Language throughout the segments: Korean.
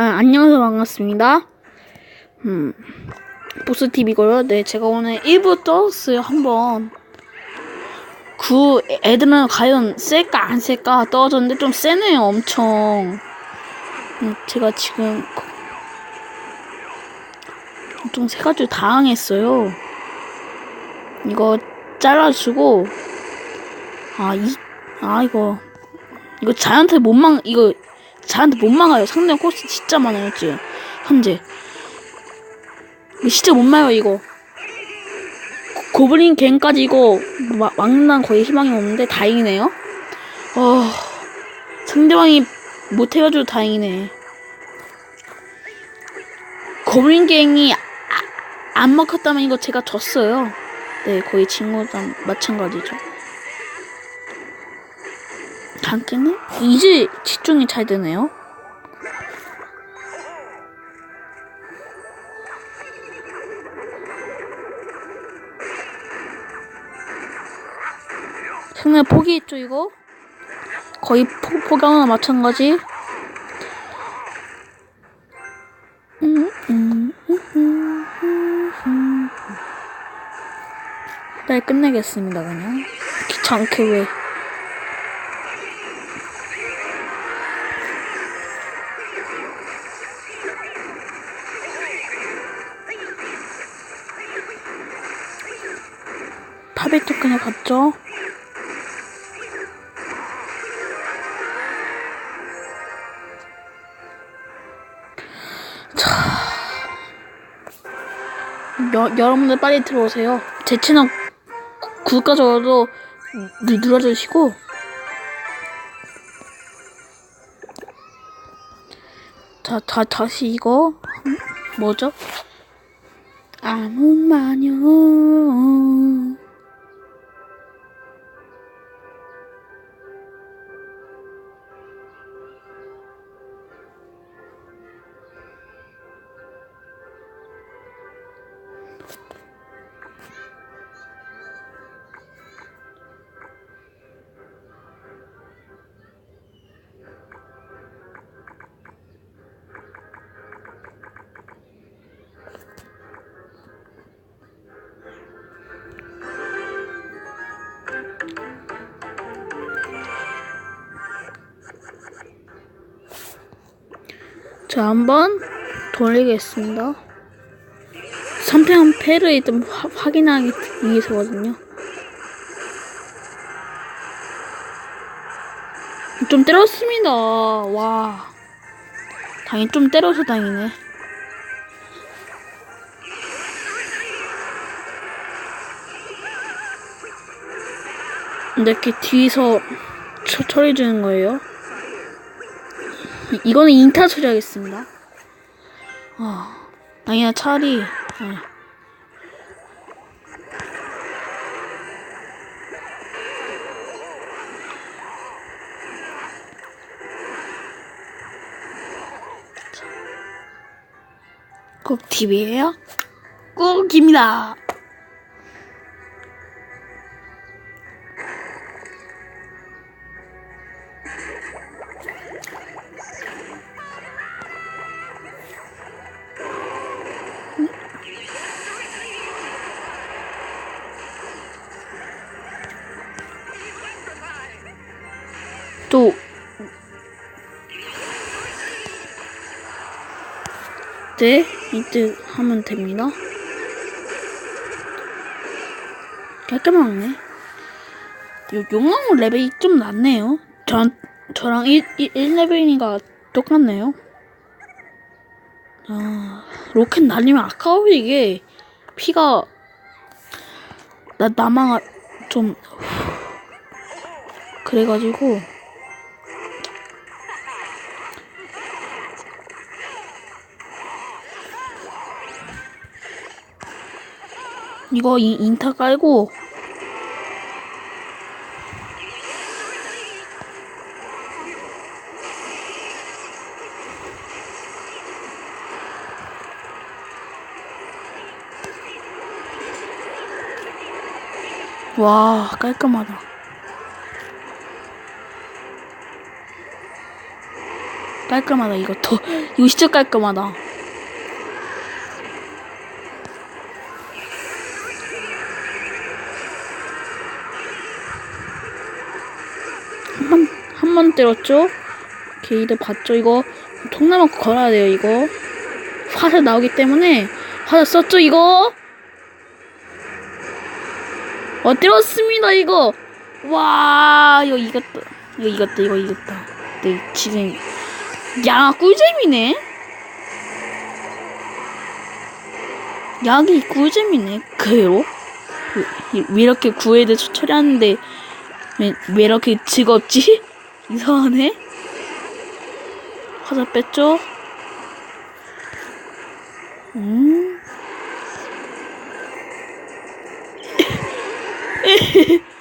아, 안녕하세요. 반갑습니다. 음, 보스TV고요. 네, 제가 오늘 1부 떠왔어요. 한번. 그 애들은 과연 셀까 안 셀까 떨어졌는데 좀 세네요. 엄청. 음, 제가 지금 좀 세가지고 당황했어요. 이거 잘라주고 아, 이, 아, 이거 이거 자한테 못 망, 이거 자한테 못 막아요. 상대 코스 진짜 많아요, 지금. 현재. 진짜 못 막아요, 이거. 고- 고블린 갱까지 이거 막, 막는 거의 희망이 없는데 다행이네요. 어, 상대방이 못 해가지고 다행이네. 고블린 갱이 아, 안 먹혔다면 이거 제가 졌어요. 네, 거의 진 거랑 마찬가지죠. 단계는 이제 집중이 잘 되네요. 생각 포기했죠 이거? 거의 포, 포기하나 마찬가지. 음, 음, 음, 음, 음, 음. 네, 끝내겠습니다 그냥. 귀찮게 왜. 파베토 그냥 봤죠? 자, 여, 여러분들 빨리 들어오세요. 제 적어도 누- 눌러주시고 자, 다, 다시 이거 음, 뭐죠? 아무 마녀 자, 한번 돌리겠습니다. 3패한 패를 좀 화- 확인하기 위해서거든요. 좀 때렸습니다. 와. 당연히 좀 때려서 다행이네. 근데 이렇게 뒤에서 처, 처리 주는 거예요. 이- 이거는 인타 처리하겠습니다. 아, 아니야, 차라리. 아. 꼭 TV예요? 꼭입니다. 네, 이때 하면 됩니다. 깔끔하네. 요, 용광로 레벨이 좀 낮네요. 전, 저랑 1, 1, 1레벨이니까 똑같네요. 아, 로켓 날리면 아까워, 이게. 피가, 나, 나만, 좀, 그래가지고, 이거 이, 인타 깔고. 와 깔끔하다. 깔끔하다 더 이거 진짜 깔끔하다. 번 때렸죠? 게이드 봤죠? 이거 통나무 걸어야 돼요 이거. 화살 나오기 때문에 화살 썼죠 이거? 어 때렸습니다 이거. 와 이거 이겼다. 이거 이겼다 이거 이겼다. 네 지금 야 꿀잼이네. 약이 꿀잼이네. 그래요? 왜, 왜 이렇게 구애들 처리하는데 왜, 왜 이렇게 즐겁지? 이상하네. 화살 뺐죠? 음.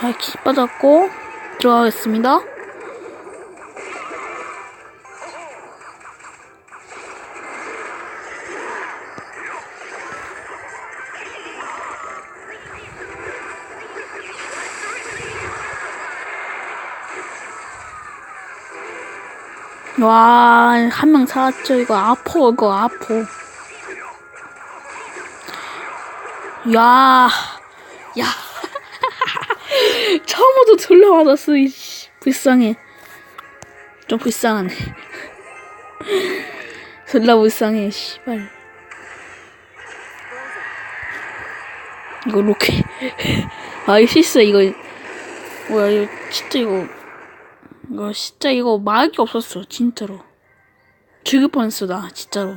자, 기 빠졌고 들어가겠습니다. 와, 한 명 살았죠. 이거 아포, 이거 아포. 야, 야. 처음부터 졸라 맞았어, 이씨. 불쌍해. 좀 불쌍하네. 졸라 불쌍해, 씨발. 이거 로켓. 아, 이거 실수야, 이거. 뭐야, 이거 진짜 이거. 이거 진짜 이거 게 없었어, 진짜로. 죽을 뻔했어, 나, 진짜로.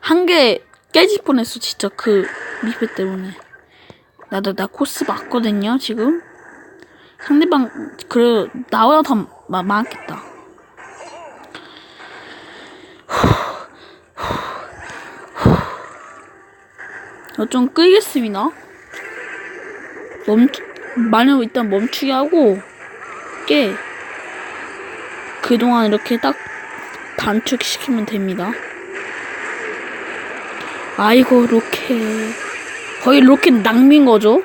한 개 깨질 뻔했어, 진짜 그 미패 때문에. 나도 나 코스 맞거든요 지금. 상대방 그래 나보다 더 마, 많겠다. 어, 좀 끄겠습니다. 멈추 마녀 일단 멈추게 하고 깨. 그동안 이렇게 딱 단축시키면 됩니다. 아이고 로켓 거의 로켓 낭민 거죠.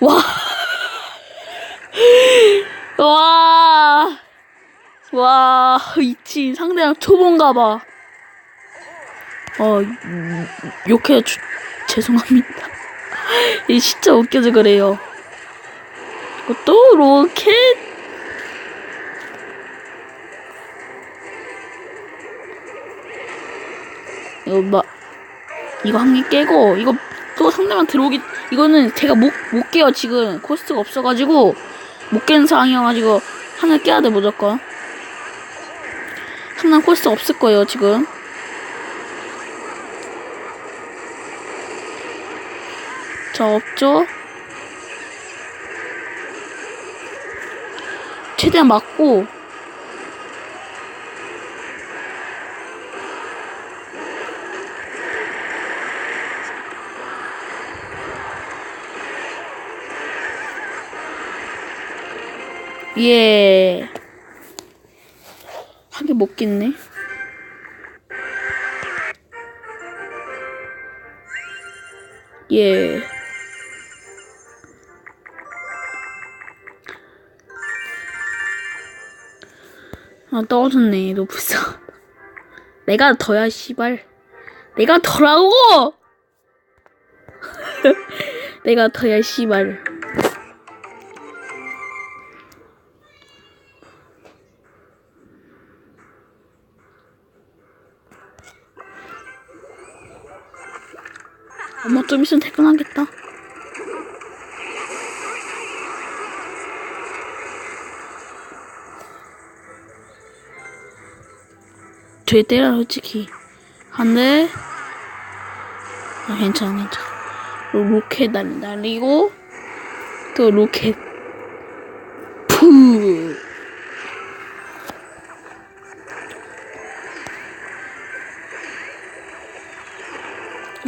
와. 와. 와, 이치 상대랑 초본가 봐. 어, 음, 욕해 주, 죄송합니다. 이 진짜 웃겨서 그래요. 또 로켓 이거 막 이거 한 개 깨고 이거 또 상대방 들어오기 이거는 제가 못 못 깨요 지금. 코스트가 없어가지고. 못 깨는 상황이어가지고 하나 깨야 돼 무조건. 상당 코스트 없을 거예요 지금. 자 없죠? 최대한 맞고 예. 한 개 못 깼네. 예. 아, 떨어졌네. 불쌍. 내가 더야, 씨발. 내가 더라고! 내가 더야, 씨발. 엄마 좀 있으면 퇴근하겠다. 쟤 때려 솔직히. 안 돼. 아, 괜찮아, 괜찮아. 로- 로켓 날, 날리고, 또 로켓. 푸!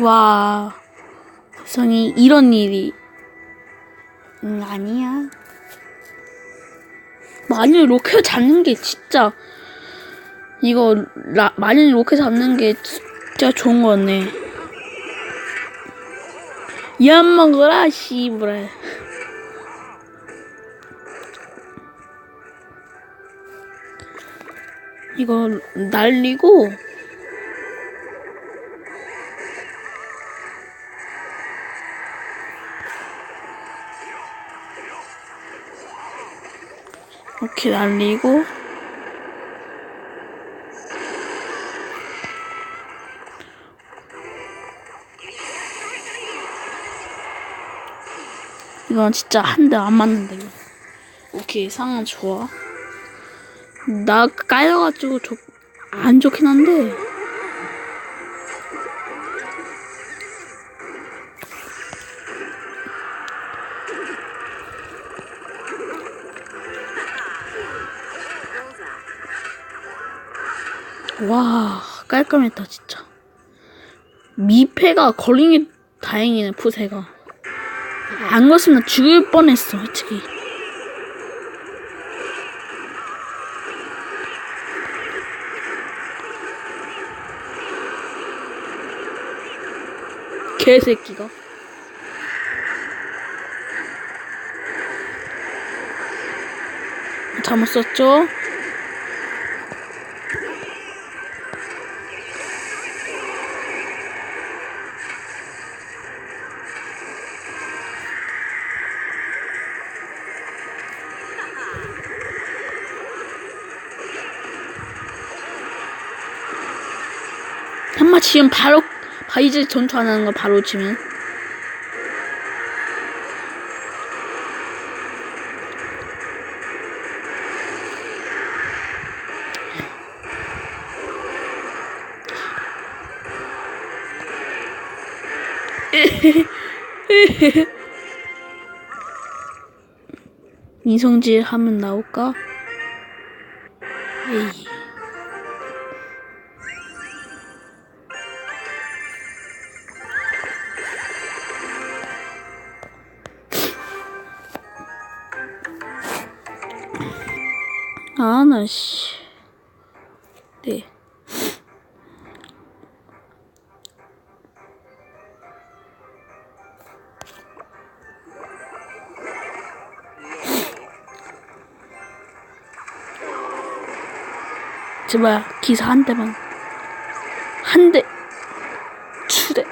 와, 세상에 이런 일이. 음, 아니야. 마녀 로켓 잡는 게 진짜, 이거, 라, 마녀 로켓 잡는 게 진짜 좋은 거네. 약 먹어라, 씨부래. 이거 날리고, 이렇게 날리고, 이건 진짜 한 대 안 맞는데 이거. 오케이 상황 좋아. 나 까여가지고 좋, 안 좋긴 한데. 와 깔끔했다 진짜. 미패가 걸린 게 다행이네 푸세가. 안나 죽을 뻔했어 솔직히. 개새끼가. 잘못 썼죠? 지금 바로 바이즈 전투 안 하는 거 바로 치면 인성질 하면 나올까? 에이. 제발, 기사 한 대만. 한 대. 두 대.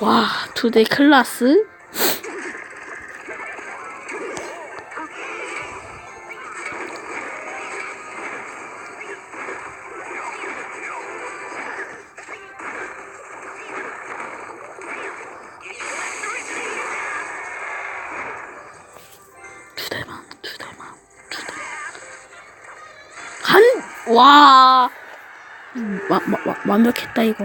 와, 두 대 클라스? 와. 음, 와, 와, 와, 완벽했다, 이거.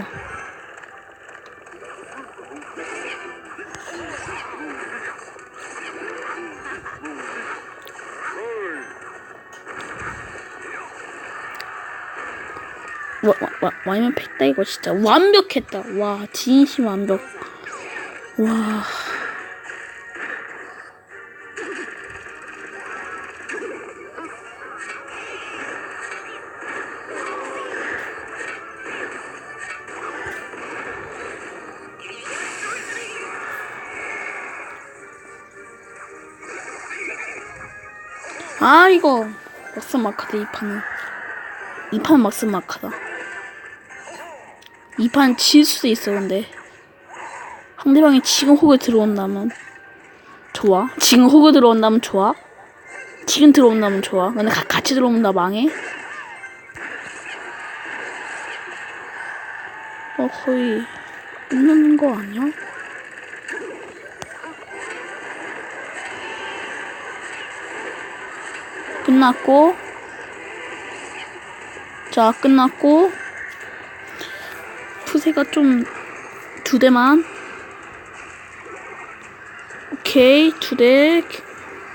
와, 와, 와, 완벽했다, 이거 진짜. 완벽했다. 와, 진심 완벽. 와. 아 이거 막스 마카다 이 판은. 이판 막스 마카다. 이 판 질 수도 있어 근데. 상대방이 지금 호그 들어온다면 좋아? 지금 호그 들어온다면 좋아? 지금 들어온다면 좋아? 근데 가- 같이 들어온다 망해? 어 거의 끝나는 거 아니야? 끝났고 자 끝났고 푸세가 좀 두 대만. 오케이, 두 대.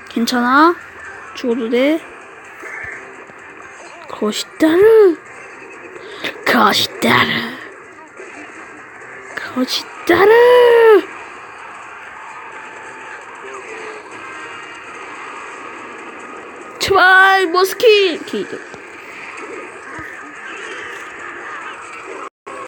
괜찮아. 죽어도 돼. 거시다르. 거시다르. 거시다르. 제발, 머스키! 오케이, 이제.